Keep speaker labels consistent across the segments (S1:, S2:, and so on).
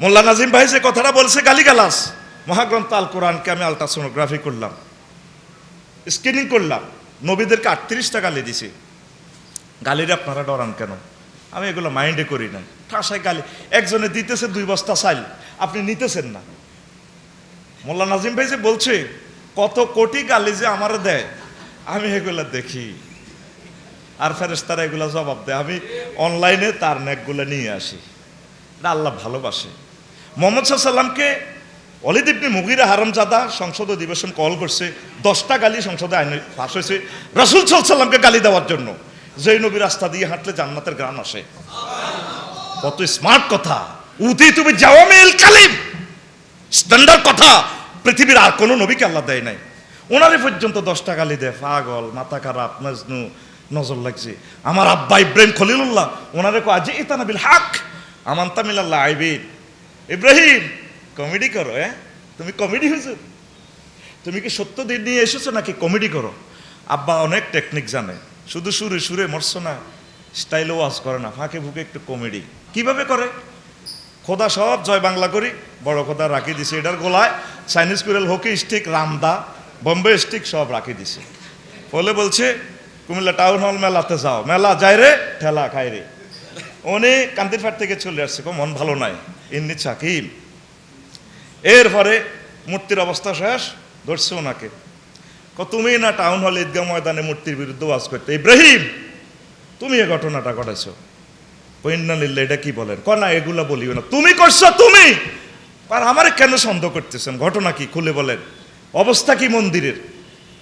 S1: মোল্লা নাজিম ভাই যে কথাটা বলছে গালিগালাস মহাগ্রন্থ আল কোরআনকে আমি আলট্রাসোনোগ্রাফি করলাম। স্ক্রিনিং করলাম। নবীদেরকে আটত্রিশটা গালি দিছি। গালিরে আপনারা ডরান কেন? আমি এগুলো মাইন্ডে করি না ঠাসায় গালি। একজনে দিতেছে দুই বস্তা চাইল আপনি নিতেছেন না। মোল্লা নাজিম ভাই যে বলছে, কত কোটি গালি যে আমার দেয়? আমি এগুলো দেখি। আর ফেরেস্তারা এগুলো জবাব দেয়। আমি অনলাইনে তার নেকগুলো নিয়ে আসি। এটা আল্লাহ ভালোবাসে। মোহাম্মদ সাল্লামকে অলিদ ইবনে মুগিরা হারামজাদা সংসদ অধিবেশন কল করছে, দশটা গালি সংসদে আইন পাস হয়েছে, রসুল সাল্লামকে গালি দেওয়ার জন্য। যেই নবী রাস্তা দিয়ে হাঁটলে জান্নাতের গ্রাম আসে। কত স্মার্ট কথা। উতি তুমি জাওয়ামিল কালিম। স্ট্যান্ডার্ড কথা। পৃথিবীর আর কোনো নবীকে আল্লাহ দেয় নাই। ওনারে পর্যন্ত দশটা গালি দেয়, পাগল, মাথা খারাপ, মজনু, নজর লাগছে। আমার আব্বা ইব্রাহিম খলিলুল্লাহ, ওনারে কো আজি ইতানাবিল হাক, আমান্তা মিলাল্লাহ আইবিন ইব্রাহিম কমেডি করো হ্যাঁ? তুমি কমেডি হুজুর। তুমি কি সত্য দিন নিয়ে এসেছ নাকি কমেডি করো? আব্বা অনেক টেকনিক জানে। শুধু সুরে সুরে মরছো না স্টাইল ওয়াজ করে না, ফাঁকে ফুঁকে একটু কমেডি কীভাবে করে? খোদা সব জয় বাংলা করি, বড় খোদা রাখি দিছে, এটার গোলায় চাইনিজ কুরেল হকি স্টিক রামদা বম্বে স্টিক সব রাখি দিছে। ফলে বলছে, কুমিল্লা টাউন হল মেলাতে যাও। মেলা যায় রে, ঠেলা খাই রে। উনি কান্দির ফাট থেকে চলে আসছে মন ভালো নাই। ইন্নি চাকিম এরপরে মূর্তির অবস্থা শেষ, ধরছে ওনাকে। তুমি না টাউন হল ঈদগাহ ময়দানে মূর্তির বিরুদ্ধে ওয়াজ করতে। ইব্রাহিম, তুমি এই ঘটনাটা ঘটাইছো কইন্নালিল্লা এটা কি বলেন? ক, না, এগুলা বলিও না। তুমি করছ, তুমি! আর আমারে কেন সন্দেহ করতেছেন? ঘটনা কি? খুলে বলেন। অবস্থা কি মন্দিরের?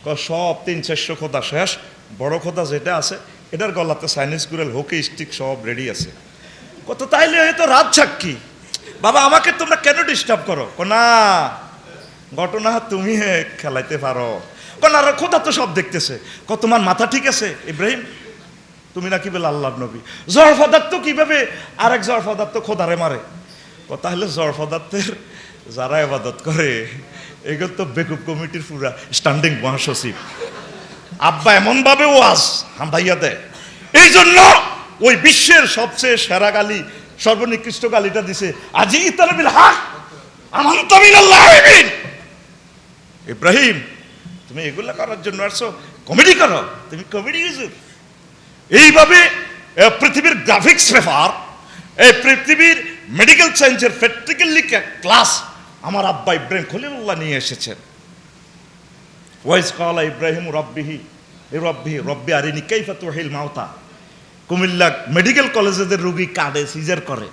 S1: ক, সব তিন, চারশো খোদা শেষ। বড় খোদা যেটা আছে, এটার গলাতে চাইনিজ কুরেল হকি স্টিক সব রেডি আছে। কত তাইলে হয়তো রাত সাক্ষী বাবা, আমাকে তোমরা কেন ডিস্টার্ব করো? ক, না, ঘটনা তুমি খেলাইতে পারো। ক, না খোদা তো সব দেখতেছে। ক, তোমার মাথা ঠিক আছে, ইব্রাহিম? তুমি নাকি বলে আল্লাহ নবী? জড় পদার্থ কীভাবে আরেক জড় পদার্থ খোদারে মারে? ও তাহলে জড় পদার্থের যারা এবাদত করে, এগুলো তো বেকুব কমিটির পুরা স্ট্যান্ডিং মহাসচিব। আব্বা এমন ভাবে ওয়াজ হামদাইয়া দেয়। এই জন্য ওই বিশ্বের সবচেয়ে সেরা গালি সর্বনিকৃষ্ট গালিটা দিছে। আজি ইতালবিল হাক ইব্রাহিম, তুমি এগুলা করার জন্য আসছো। কমেডি করো, তুমি কমেডি হুজুর। এইভাবে পৃথিবীর গ্রাফিক্স পেপার এই পৃথিবীর মেডিকেল সায়েন্সের প্র্যাকটিক্যালি ক্লাস আমার আব্বা ইব্রাহিম খলিলুল্লাহ নিয়ে এসেছেন। ওয়াইজ কালা ইব্রাহিম রব্বিহি, এ রব্বি রব্বি আরিনি, কাইফা তুহিল মাওতা কুমিল্লা মেডিকেল কলেজেদের রুগী কাঁদে সিজার করে।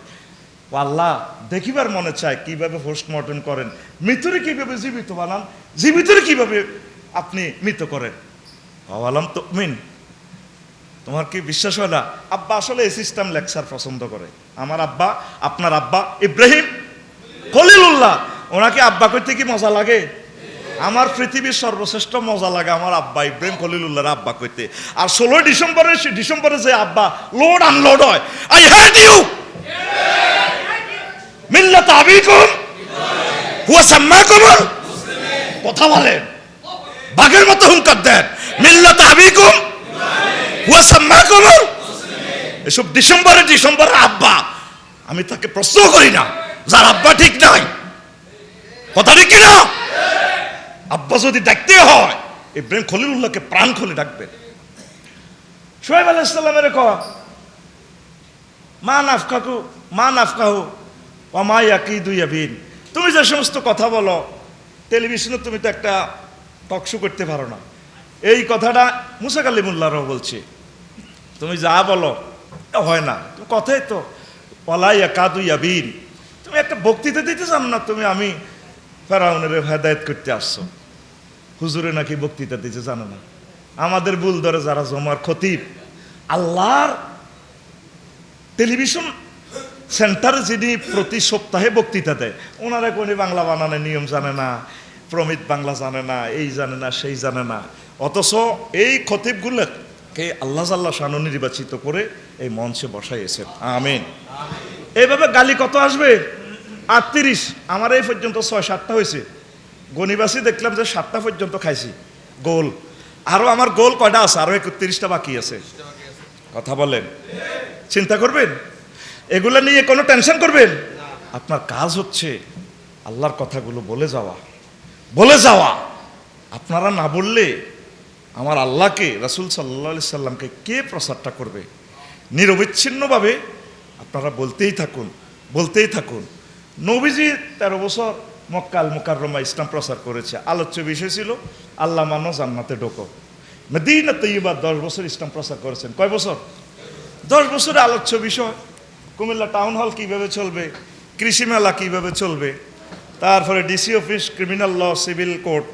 S1: আল্লাহ দেখিবার মনে চায় কীভাবে পোস্টমর্টম করেন, মৃত্যুরে কীভাবে জীবিত বানান, জীবিতরে কীভাবে আপনি মৃত করেন? আলাম তো মিন তোমার কি বিশ্বাস হয় না? আব্বা আসলে এই সিস্টেম লেকচার পছন্দ করে। আমার আব্বা, আপনার আব্বা ইব্রাহিম খলিলুল্লাহ। ওনাকে আব্বা করতে কি মজা লাগে? আমার পৃথিবীর সর্বশ্রেষ্ঠ মজা লাগে আমার আব্বা ইব্রাহিম খলিলুল্লাহর আব্বা করতে আর ষোলোই ডিসেম্বরে ডিসেম্বরে যে আব্বা লোড আনলোড হয়। আই হেট ইউ মিল্লাত আবিকুম। হুয়া সাম্মাকুম কথা বলেন বাঘের মতো হুঙ্কার দেন। মিল্লাত আবিকুম। হুয়া সাম্মাকুম এসব ডিসেম্বরে ডিসেম্বরে আব্বা। আমি তাকে প্রশ্ন করি না। যার আব্বা ঠিক নাই। কথা ঠিক না আব্বা যদি ডাকতে হয়, ইব্রাহিম খলিলুল্লাহকে প্রাণ খুলে ডাকবে। সোহেব আলাইসাল্লামের ক মা নাফকাকু মা নাফকাহু ও মা ইয়াকি দুই আবিন তুমি যে সমস্ত কথা বলো, টেলিভিশনে তুমি তো একটা টক শো করতে পারো না। এই কথাটা মুসা কালিমুল্লাহরাও বলছে। তুমি যা বলো হয় না। তুমি কথাই তো পলাই কাদু ইয়াবিন। তুমি একটা বক্তৃতা দিতে চান না, তুমি আমি ফেরাউনের হেদায়ত করতে আসছো। হুজুরে নাকি বক্তৃতা দিতে জানো না? আমাদের ভুল ধরে যারা জমার খতিব, আল্লাহর টেলিভিশন সেন্টারে যিনি প্রতি সপ্তাহে বক্তৃতা দেয়, ওনারা কোনো বাংলা বানানোর নিয়ম জানে না, প্রমিত বাংলা জানে না, এই জানে না, সেই জানে না। অথচ এই খতিবগুলো খতিবগুলোকে আল্লাহ জাল্লাহ শানু নির্বাচিত করে এই মঞ্চে বসাইয়েছেন। আমিন। এইভাবে গালি কত আসবে? আটত্রিশ। আমার এই পর্যন্ত ছয় সাতটা হয়েছে। গণিবাসী দেখলাম যে সাতটা পর্যন্ত খাইছি, গোল। আরও আমার গোল কয়টা আছে? আরও একত্রিশটা বাকি আছে। কথা বলেন। চিন্তা করবেন? এগুলো নিয়ে কোনো টেনশন করবেন? আপনার কাজ হচ্ছে আল্লাহর কথাগুলো বলে যাওয়া। বলে যাওয়া। আপনারা না বললে আমার আল্লাহকে, রাসুল সাল্লাহ সাল্লামকে কে প্রচারটা করবে? নিরবিচ্ছিন্নভাবে আপনারা বলতেই থাকুন বলতেই থাকুন। নবীজি তেরো বছর মক্কাল মোকাররমা ইসলাম প্রচার করেছে। আলোচ্য বিষয় ছিল, আল্লাহ মানো জান্নাতে ঢোকো। মেদিনা তৈবা দশ বছর ইসলাম প্রচার করেছেন। কয় বছর? দশ বছরে আলোচ্য বিষয়। কুমিল্লা টাউন হল কীভাবে চলবে? কৃষি মেলা কীভাবে চলবে? তারপরে DC office, criminal law, civil court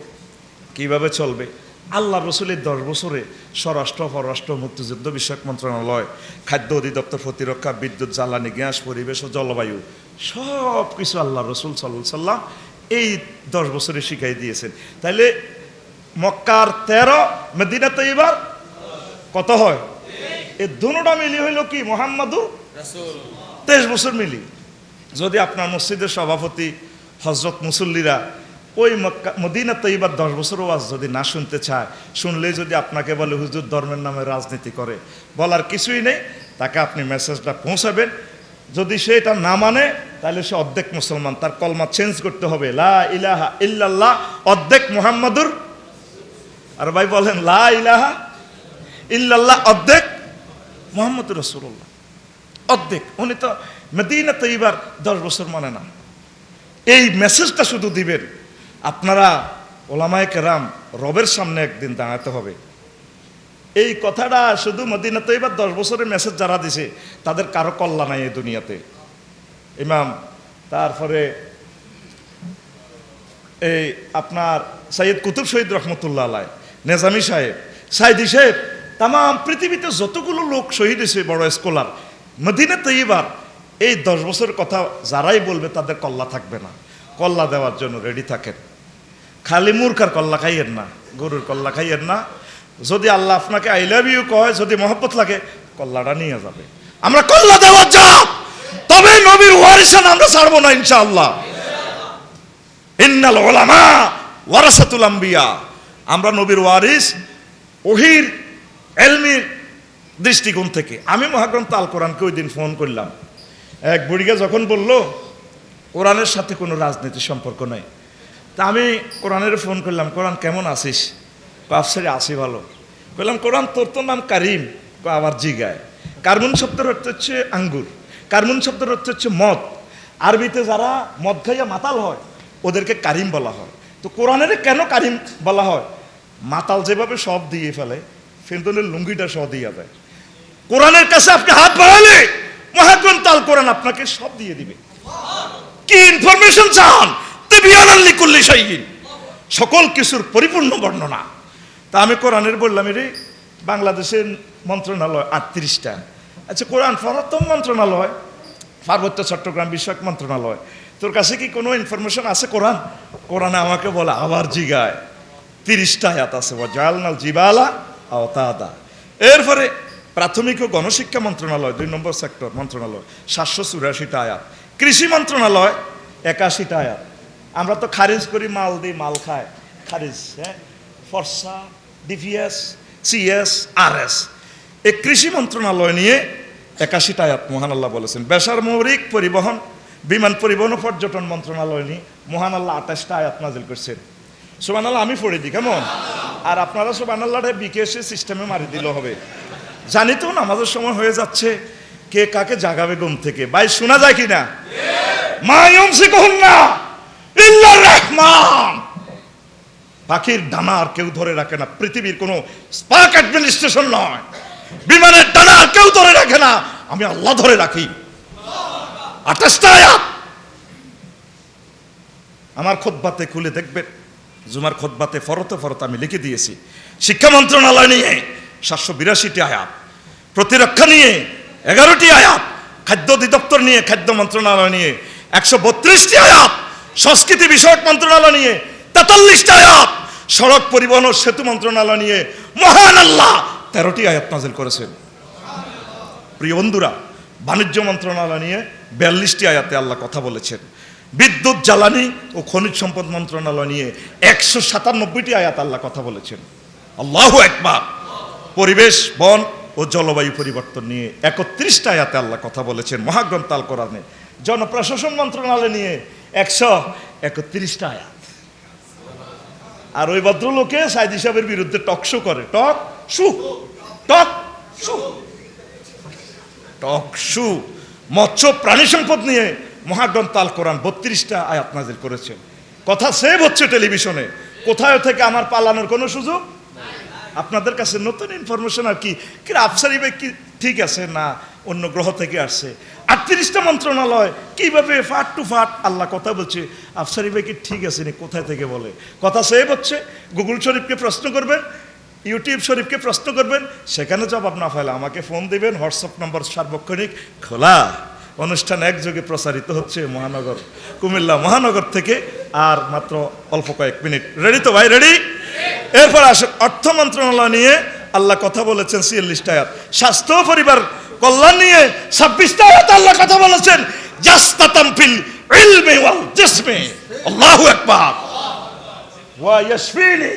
S1: কীভাবে চলবে? আল্লাহ রসুলের দশ বছরে স্বরাষ্ট্র, পররাষ্ট্র, মুক্তিযুদ্ধ, বিষয়ক মন্ত্রণালয়, খাদ্য অধিদপ্তর, প্রতিরক্ষা, বিদ্যুৎ, জ্বালানি, গ্যাস, পরিবেশ ও জলবায়ু সব কিছু আল্লাহ রসুল সাল্লাহ সাল্লাম এই দশ বছরে শিখাই দিয়েছেন। তাইলে মক্কার তেরো, মেদিনাতে এবার কত হয়? এ দুটা মিলি হইল কি? মোহাম্মদুর তেইশ বছর মিলি। যদি আপনার মসজিদের সভাপতি হজরত মুসল্লিরা ওই মদিনা তৈবার দশ বছর ওয়াজ যদি না শুনতে চায়, শুনলেই যদি আপনাকে বলে, হুজুর, ধর্মের নামে রাজনীতি করে। বলার কিছুই নেই, তাকে আপনি মেসেজটা পৌঁছাবেন। যদি সে এটা না মানে তাহলে সে অর্ধেক মুসলমান, তার কলমা চেঞ্জ করতে হবে। লা ইলাহা ইল্লাল্লাহ, অর্ধেক মোহাম্মদুর। আর ভাই বলেন, লা ইলাহা ইল্লাল্লাহ, অর্ধেক মোহাম্মদ রসুল্লাহ অর্ধেক। উনি তো মদিনা তৈবার দশ বছর মানে না। এই মেসেজটা শুধু দিবেন। আপনারা ওলামায় কেরাম রবের সামনে একদিন দাঁড়াতে হবে। এই কথাটা শুধু মদিনা এবার দশ বছরের মেসেজ যারা দিছে, তাদের কারও কল্লা নাই এই দুনিয়াতে। ইমাম, তারপরে এই আপনার সৈয়দ কুতুব শহীদ রহমতুল্লাহ আলাই, নেজামি সাহেব, সাইদি সাহেব তাম পৃথিবীতে যতগুলো লোক শহীদ হয়েছে, বড় স্কলার মদিনা তৈবার এই দশ বছর কথা যারাই বলবে, তাদের কল্লা থাকবে না। কল্লা দেওয়ার জন্য রেডি থাকেন। খালি মূর্খার কল্লা খাইয়েন না, গরুর কল্লা খাইয়েন না। যদি আল্লাহ আপনাকে আই লাভ ইউ কয়, যদি মহব্বত লাগে, কল্লাটা নিয়ে যাবে। আমরা কল্লা দেওয়ার যাব তবে নবীর ওয়ারিসান আমরা ছাড়বো না ইনশাআল্লাহ। ইন্নাল ওলামা ওয়ারাসাতুল আম্বিয়া। আমরা নবীর ওয়ারিস ওহির, এলমির দৃষ্টিকোণ থেকে। আমি মহাগ্রন্থ আল কোরআনকে ওই দিন ফোন করলাম। এক বুড়িকে যখন বলল কোরআনের সাথে কোনো রাজনীতির সম্পর্ক নাই। তা আমি কোরআনের ফোন করলাম, কোরআন কেমন আছিস? আফসারে আসি ভালো। বললাম, কোরআন তোর তো নাম কারিম। আবার জিগায়। কার্বন শব্দের অর্থ হচ্ছে আঙ্গুর। কার্বন শব্দের অর্থ হচ্ছে মদ। আরবিতে যারা মদ খাইয়া মাতাল হয়, ওদেরকে কারিম বলা হয়। তো কোরআনের কেন কারিম বলা হয়? মাতাল যেভাবে সব দিয়ে ফেলে ফেন্দনের লুঙ্গিটা সহ দিয়ে দেয়। কোরআনের কাছে আপনি হাত বাড়ালে মহাগ্রন্থ আল কোরআন আপনাকে সব দিয়ে দিবে। কি ইনফরমেশন চান? তেবিয়ানাল্লি করলে সাইগিন সকল কিছুর পরিপূর্ণ বর্ণনা। তা আমি কোরআনের বললাম রে বাংলাদেশের মন্ত্রণালয় আটত্রিশটা। আচ্ছা কোরআন প্রথম মন্ত্রণালয়, পার্বত্য চট্টগ্রাম বিষয়ক মন্ত্রণালয়। তোর কাছে কি কোনো ইনফরমেশন আছে কোরআন? কোরআনে আমাকে বলে আবার জিগায় তিরিশটা আয়াত আছে জালনাল জিবালা আওতাদা। এরপরে প্রাথমিক ও গণশিক্ষা মন্ত্রণালয়, দুই নম্বর সেক্টর মন্ত্রণালয়, সাতশো চুরাশিটা আয়াত। কৃষি মন্ত্রণালয় একাশিটা আয়াত আমরা তো খারিজ করি, মাল দিই, মাল খায়। খারিজ হ্যাঁ? ফর্সা, ডিভিএস, সিএস আর এস এই কৃষি মন্ত্রণালয় নিয়ে একাশিটা আয়াত মহান আল্লাহ বলেছেন। বেসামরিক পরিবহন, বিমান পরিবহন ও পর্যটন মন্ত্রণালয় নিয়ে মহান আল্লাহ আঠাশটা আয়াত নাজিল করছেন। সুবান আল্লাহ আমি পড়ে দিই, কেমন? আর আপনারা সুবান আল্লাহটা বিকেএসের সিস্টেমে মারি দিলে হবে। জানি তো নামাজের সময় হয়ে যাচ্ছে। কে কাকে জাগাবে ঘুম থেকে? ভাই, শোনা যায় কিনা? পাখির ডানা আর কেউ ধরে রাখে না। পৃথিবীর কোনো স্পার্ক অ্যাডমিনিস্ট্রেশন নয়। বিমানের ডানা আর কেউ ধরে রাখে না। আমি আল্লাহ ধরে রাখি। আঠাশটা আয়াত। আমার খোদবাতে খুলে দেখবেন। জুমার খোদবাতে ফরতে ফরতে আমি লিখে দিয়েছি। শিক্ষা মন্ত্রণালয় নিয়ে সাতশো বিরাশিটি আয়াত। প্রতিরক্ষা নিয়ে এগারোটি আয়াত, খাদ্য অধিদপ্তর নিয়ে, খাদ্য মন্ত্রণালয় নিয়ে, একশো বত্রিশটি আয়াত, সংস্কৃতি বিষয়ক মন্ত্রণালয় নিয়ে, তেতাল্লিশটি আয়াত, সড়ক পরিবহন ও সেতু মন্ত্রণালয় নিয়ে, মহান আল্লাহ তেরোটি আয়াত নাজিল করেছেন। প্রিয় বন্ধুরা, বাণিজ্য মন্ত্রণালয় নিয়ে বিয়াল্লিশটি আয়াতে আল্লাহ কথা বলেছেন। বিদ্যুৎ, জ্বালানি ও খনিজ সম্পদ মন্ত্রণালয় নিয়ে একশো সাতানব্বইটি আয়াত আল্লাহ কথা বলেছেন। আল্লাহ একবার পরিবেশ, বন ও জলবায়ু পরিবর্তন নিয়ে একত্রিশটা আয়াতে আল্লাহ কথা বলেছেন, মহাগ্রন্থ আল কোরআনে। জনপ্রশাসন মন্ত্রণালয় নিয়ে একশো একত্রিশটা আয়াত। আর ওই ভদ্রলোকে সাইদ হিসাবের বিরুদ্ধে টক শো করে, টক শু টক শু। টক শু, মৎস্য প্রাণী সম্পদ নিয়ে মহাগ্রন্থ আল কোরআন বত্রিশটা আয়াত নাজিল করেছেন। কথা সেভ হচ্ছে টেলিভিশনে, কোথায় থেকে আমার পালানোর কোনো সুযোগ? আপনাদের কাছে নতুন ইনফরমেশন আর কি? আফসারি ভাই কি ঠিক আছে? না, অন্য গ্রহ থেকে আসছে। আটত্রিশটা মন্ত্রণালয়, কীভাবে ফাট টু ফাট? আল্লাহ কথা বলছে আফসারি ভাই কি ঠিক আছে নি কোথায় থেকে বলে? কথা সেভ হচ্ছে। গুগল শরীফকে প্রশ্ন করবেন, ইউটিউব শরীফকে প্রশ্ন করবেন, সেখানে জবাব না ফেলে আমাকে ফোন দিবেন, হোয়াটসঅ্যাপ নম্বর সার্বক্ষণিক খোলা। অনুষ্ঠান একযোগে প্রচারিত হচ্ছে মহানগর, কুমিল্লা মহানগর থেকে, আর মাত্র অল্প কয়েক মিনিট। রেডি তো ভাই? রেডি এরপর আসুন অর্থ মন্ত্রণালয় নিয়ে আল্লাহ কথা বলেছেন সিয়াল্লিশটা আয়াত। স্বাস্থ্য পরিবার কল্যাণ নিয়ে ছাব্বিশটা আয়াত আল্লাহ কথা বলেছেন, জাস্তাতাম ফিল ইলমি ওয়াল জিসমি। আল্লাহু আকবার। ওয়া ইয়াশফিনি।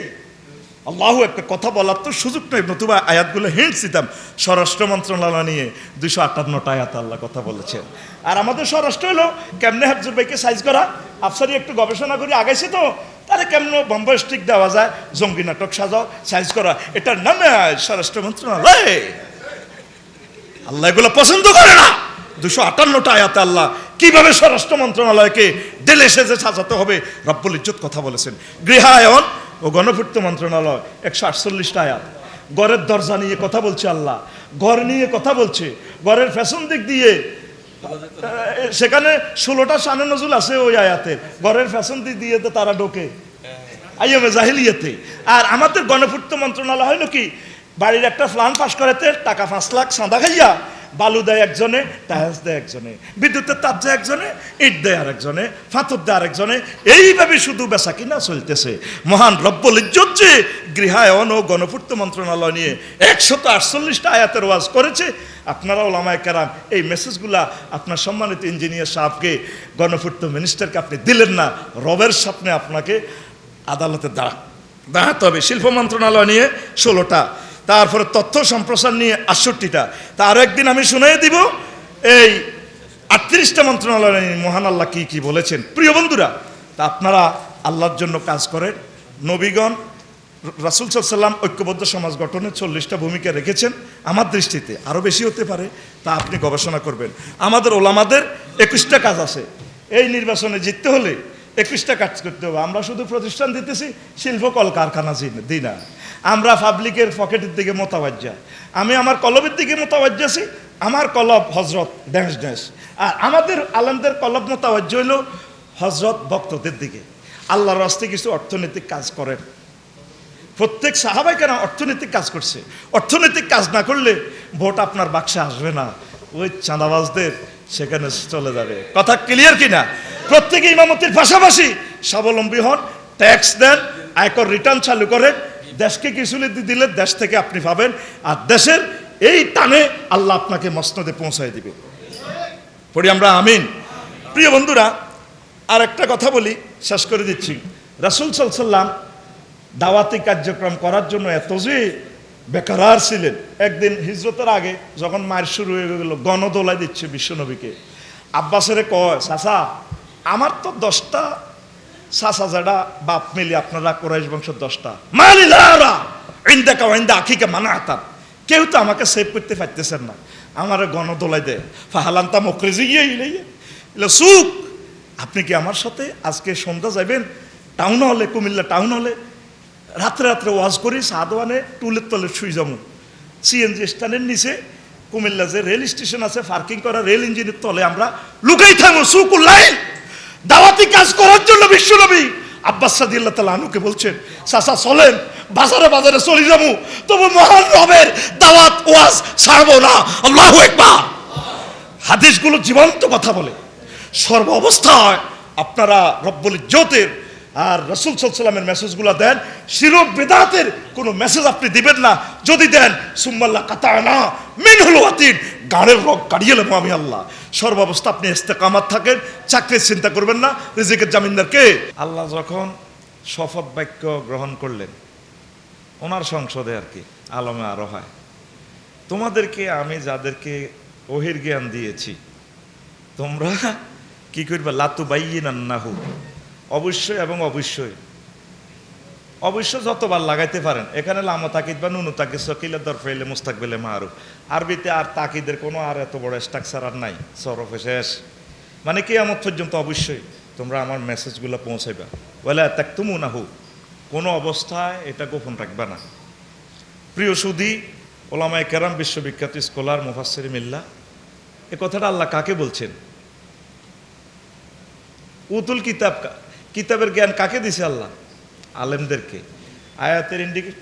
S1: আল্লাহু একটা কথা বলার তো সুযোগ নেই, নতুবা আয়াতগুলো হিন্টস দিতাম। স্বরাষ্ট্র মন্ত্রণালয় নিয়ে দুইশো আটান্নটা আয়াত আল্লাহ কথা বলেছেন। আর আমাদের স্বরাষ্ট্র হলো, কেমনে হাফজুর ভাইকে সাইজ করা? আফসারি একটু গবেষণা করে আগাইছে তো তারে কেমন বম্বে স্টিক দেওয়া যায়? জঙ্গি নাটক সাজাও সাইজ করা। এটার নামে স্বরাষ্ট্র মন্ত্রণালয়। আল্লাহ এগুলো পছন্দ করে না। দুশো আটান্নটা আয়াতে আল্লাহ কীভাবে স্বরাষ্ট্র মন্ত্রণালয়কে ডেলে সেজে সাজাতে হবে? রব্বুল ইজ্জত কথা বলেছেন। গৃহায়ন ও গণপূর্ত মন্ত্রণালয়, একশো আটচল্লিশটা আয়াত। গড়ের দরজা নিয়ে কথা বলছে আল্লাহ। ঘর নিয়ে কথা বলছে। ঘরের ফ্যাশন দিক দিয়ে সেখানে ষোলোটা সানে নজুল আছে ওই আয়াতের ঘরের ফ্যাশন দিয়ে তারা ঢোকে। জাহিলিয়াতে আর আমাদের গণপূর্ত মন্ত্রণালয় হইল কি, বাড়ির একটা প্ল্যান ফাঁস করাতে টাকা পাঁচ লাখ সাদা খাইয়া বালু দেয় একজনে টায়ার্স দেয় একজনে, বিদ্যুতের তাপ দেয় একজনে, ইট দেয় আর একজনে ফাতর দেয় আরেকজনে, এইভাবে শুধু বেচা কিনা চলতেছে। মহান রব্বল ইজ্জত যে গৃহায়ন ও গণপূর্ত মন্ত্রণালয় নিয়ে একশত আটচল্লিশটা আয়াতের ওয়াজ করেছে। আপনারা ওলামায় কারাম, এই মেসেজগুলা আপনার সম্মানিত ইঞ্জিনিয়ার সাহেবকে, গণপূর্ত মিনিস্টারকে আপনি দিলেন না, রবের স্বপ্নে আপনাকে আদালতে দাঁড়া দাঁড়াতে হবে। শিল্প মন্ত্রণালয় নিয়ে ষোলোটা তারপরে তথ্য সম্প্রসার নিয়ে আটষট্টিটা। তার একদিন আমি শুনিয়ে দিব, এই আটত্রিশটা মন্ত্রণালয় মহান আল্লাহ কি কি বলেছেন। প্রিয় বন্ধুরা, তা আপনারা আল্লাহর জন্য কাজ করেন। নবীগণ, রাসুল সাল্লাম ঐক্যবদ্ধ সমাজ গঠনে চল্লিশটা ভূমিকা রেখেছেন। আমার দৃষ্টিতে আরও বেশি হতে পারে, তা আপনি গবেষণা করবেন। আমাদের ওলামাদের একুশটা কাজ আছে। এই নির্বাচনে জিততে হলে একুশটা কাজ করতে হবে। আমরা শুধু প্রতিষ্ঠান দিতেছি, শিল্প কল কারখানা জি- দিই না। আমরা পাবলিকের পকেটের দিকে মোতাবাজ্জা। আমি আমার কলবের দিকে মোতাবাজ্জা আছি, আমার কলব হজরত ড্যান্স ড্যান্স আর আমাদের আলমদের কলব মোতাবাজ্য হইল হজরত ভক্তদের দিকে। আল্লাহর রাস্তে কিছু অর্থনৈতিক কাজ করেন। প্রত্যেক সাহাবাই কেন অর্থনৈতিক কাজ করছে। অর্থনৈতিক কাজ না করলে ভোট আপনার বাক্সে আসবে না। ওই চাঁদাবাজদের সেখানে চলে যাবে। কথা ক্লিয়ার কিনা? প্রত্যেকে ইমামতির পাশাপাশি স্বাবলম্বী হন ট্যাক্স দেন, আয়কর রিটার্ন চালু করেন। দেশকে কিছু দিলে দেশ থেকে আপনি পাবেন। আর দেশের এই টানে আল্লাহ আপনাকে মসনদে পৌঁছায় দিবে। পড়ি আমরা আমিন। প্রিয় বন্ধুরা আর একটা কথা বলি, শেষ করে দিচ্ছি। রাসুল সাল্লাম দাওয়াতি কার্যক্রম করার জন্য এত যে বেকারার ছিলেন। একদিন হিজরতের আগে যখন মায়ের শুরু হয়ে গেল গণদোলাই দিচ্ছে বিশ্বনবীকে। আব্বাসেরে কয়, চাচা, আমার তো দশটা চাচা যারা বাপ মিলি আপনারা কোরাইশ বংশ দশটা। মালিলারা ইন্দা ওয়াইন্দা আখিকে মানা আতাম কেউ তো আমাকে সেভ করতে পারতেছেন না। আমার গণদোলাই দেয় ফাহালান্তা মকরেজি ইলাইয়ে ইলে সুখ, আপনি কি আমার সাথে আজকে সন্ধ্যা যাবেন টাউন হলে, কুমিল্লা টাউন হলে, রাত্রে রাত্রে ওয়াজ করি, সাদওয়ানে টুলের তলে শুই যাব। সিএনজি স্ট্যান্ডের নিচে, কুমিল্লা যে রেল স্টেশন আছে, পার্কিং করা রেল ইঞ্জিনের তলে আমরা লুকাই থাকব সুকুল লাইন দাওয়াতি কাজ করার জন্য বিশ্বনবী আব্বাস সাদিল্লা তালা আনুকে বলছেন সাসা চলেন, বাজারে বাজারে চলে যাব। তবু মহান রবের দাওয়াত, ওয়াজ ছাড়বো না। আল্লাহ একবার হাদিসগুলো জীবন্ত কথা বলে। সর্ব অবস্থায় আপনারা রব্বুল ইজ্জতের আর রসুল সাল্লামের মেসেজগুলো দেন। শির বেদাতের কোনো মেসেজ আপনি দিবেন না। যদি দেন, সুম্মাল্লা কাতা না মেন হলো আতির গাড়ের রোগ কাড়িয়ে নেব আমি আল্লাহ। সর্বাবস্থা আপনি ইস্তেকামাত থাকেন, চাকরির চিন্তা করবেন না। রিজিকের জামিনদার কে? আল্লাহ যখন শপথ বাক্য গ্রহণ করলেন, ওনার সংসদে আর কি, আলমে আরও হয়। তোমাদেরকে আমি যাদেরকে ওহির জ্ঞান দিয়েছি, তোমরা কি করবে? লাতু বাইয়ে নান্নাহু অবশ্যই এবং অবশ্যই। অবশ্য যতবার লাগাইতে পারেন, এখানে লামা তাকিদ বা নুনু তাকিদ, সকিলের দর ফেলে মুস্তাকবেলে মারু আরবিতে আর তাকিদের কোনো আর এত বড় স্ট্রাকচার আর নাই, সরফে শেষ। মানে কি আমার পর্যন্ত অবশ্যই তোমরা আমার মেসেজগুলো পৌঁছাইবা। বলে তাক তুমু না হু কোনো অবস্থায় এটা গোপন রাখবে না। প্রিয় সুদী ওলামায় কেরাম, বিশ্ববিখ্যাত স্কলার মুফাসির মিল্লা, এ কথাটা আল্লাহ কাকে বলছেন? উতুল কিতাব কিতাবের জ্ঞান কাকে দিছে আল্লাহ? আলেমদেরকে। আয়াতের ইন্ডিকেট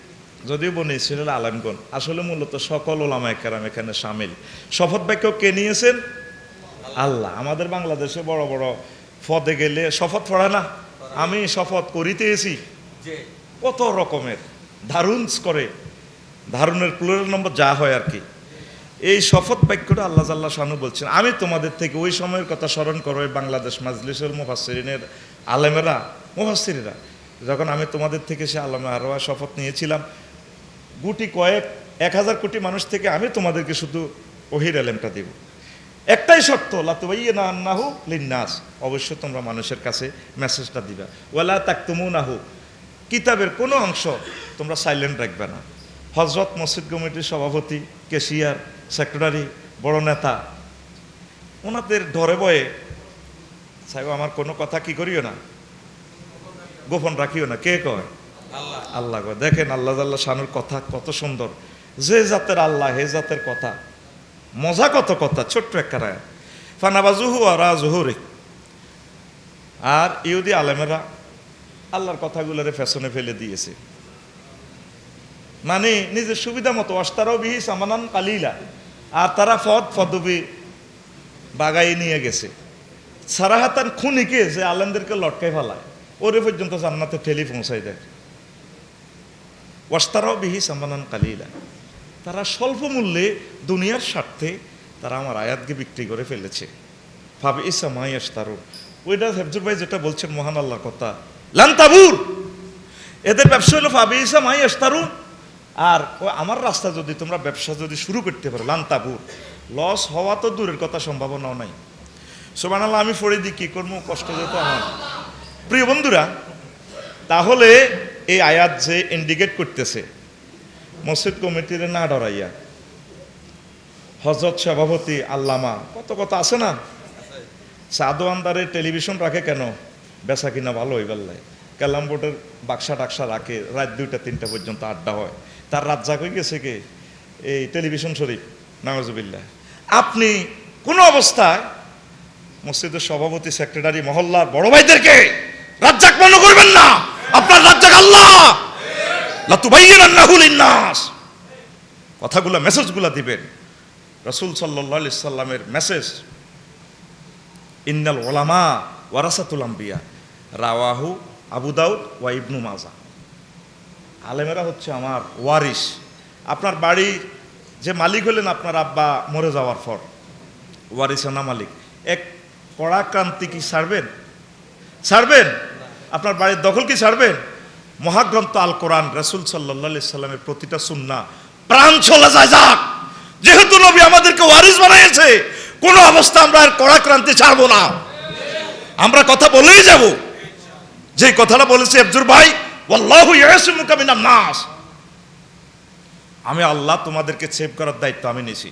S1: যদিও বনেছিল আলেমগণ আসলে মূলত সকল ওলামায় কেরাম এখানে সামিল। শপথ বাক্য কে নিয়েছেন? আল্লাহ। আমাদের বাংলাদেশে বড় বড় পদে গেলে শপথ পড়ে না? আমি শপথ করিতেছি কত রকমের ধারুনস করে। ধারুনের প্লুরাল নম্বর যা হয় আর কি। এই শপথ বাক্যটা আল্লাহ জাল্লাহ শানু বলছেন, আমি তোমাদের থেকে ওই সময়ের কথা স্মরণ করো বাংলাদেশ মাজলিসের মুফাসসিরিনের আলেমেরা, মুফাসসিরিরা, যখন আমি তোমাদের থেকে সে আলমে আরোয়া শপথ নিয়েছিলাম, গুটি কয়েক, এক হাজার কোটি মানুষ থেকে আমি তোমাদেরকে শুধু ওহির আলেমটা দিব। একটাই শর্ত লাতুবাইয়ে না নাহু লিন্নাস, অবশ্য তোমরা মানুষের কাছে মেসেজটা দিবা। ওয়ালা তাক তুমু নাহু কিতাবের কোনো অংশ তোমরা সাইলেন্ট রাখবে না। হজরত মসজিদ কমিটির সভাপতি, কেশিয়ার সেক্রেটারি, বড় নেতা। ওনাদের ধরে বয়ে, সাহেব, আমার কোনো কথা কি করিও না? গোপন রাখিও না? কে কয়? আল্লাহ কয়। দেখেন আল্লাহ আল্লাহ শানুর কথা কত সুন্দর। যে জাতের আল্লাহ, হে জাতের কথা। মজা কত কথা, ছোট্ট একটা রায়। ফানাবাজুহু আর জুহুরে আর ইহুদি আলেমেরা আল্লাহর কথাগুলোরে ফ্যাশনে ফেলে দিয়েছে। মানে নিজের সুবিধা মতো অস্তারাও বিহি সামানান কালিলা। আর তারা ফদ ফদবি বাগাই নিয়ে গেছে। সারাহাতান খুনিকে যে আলেমদেরকে লটকাই ফেলায়, ওরে পর্যন্ত জান্নাতে ঠেলি পৌঁছাই দেয়। ওয়াস্তারাও বিহি সামানান কালিলা। তারা স্বল্প মূল্যে দুনিয়ার স্বার্থে তারা আমার আয়াতকে বিক্রি করে ফেলেছে। ভাবে ইসা মাই আসতারু ওইটা হেফজুর ভাই যেটা বলছেন, মহান আল্লাহর কথা। লান্তাবুর এদের ব্যবসা হলো ফাবি ইসা মাই আসতারু আর আমার রাস্তা যদি তোমরা ব্যবসা যদি শুরু করতে পারো লান্তাবুর লস হওয়া তো দূরের কথা, সম্ভাবনাও নাই। সোমান আল্লাহ আমি পড়ে দিই কী করব কষ্ট যেত আমার। প্রিয় বন্ধুরা, তাহলে এই আয়াত যে ইন্ডিকেট করতেছে, মসজিদ কমিটির না ডরাইয়া হজরত সভাপতি আল্লামা, কত কত আছে না? সাদু আন্দারে টেলিভিশন রাখে কেন? বেচা কিনা ভালো হইবার বেল্লায় ক্যালাম বোর্ডের বাক্সা টাক্সা রাখে, রাত দুইটা, তিনটা পর্যন্ত আড্ডা হয়। তার রাত জাগ হয়ে গেছে কি? এই টেলিভিশন শরীফ নামাজুবিল্লাহ আপনি কোনো অবস্থায় মসজিদের সভাপতি, সেক্রেটারি, মহল্লার বড় ভাইদেরকে রাজ্জাক মনে করবেন না। আপনার রাজ্জাক আল্লাহ। ইন্নাস কথাগুলো, মেসেজগুলো দিবেন। রসুল সাল্লাহ সাল্লামের মেসেজ, ইন্নাল ওলামা ওয়ারাসাতুল আম্বিয়া। রাওয়াহু আবু দাউদ ওয়া ইবনু মাজা। আলেমেরা হচ্ছে আমার ওয়ারিস আপনার বাড়ি যে মালিক হলেন আপনার আব্বা মরে যাওয়ার পর ওয়ারিসানা মালিক। এক কড়া ক্রান্তি কি ছাড়বেন? ছাড়বেন? আপনার বাড়ির দখল কি ছাড়বেন? মহাগ্রন্থ আল কোরআন রসুল সাল্লাহ সাল্লামের প্রতিটা সুন্না প্রাণ চলে যায় যাক। যেহেতু নবী আমাদেরকে ওয়ারিস বানিয়েছে, কোনো অবস্থা আমরা আর কড়াক্রান্তি ছাড়বো না। আমরা কথা বলেই যাব। যে কথাটা বলেছে আব্দুর ভাই আমি আল্লাহ তোমাদেরকে সেভ করার দায়িত্ব আমি নিয়েছি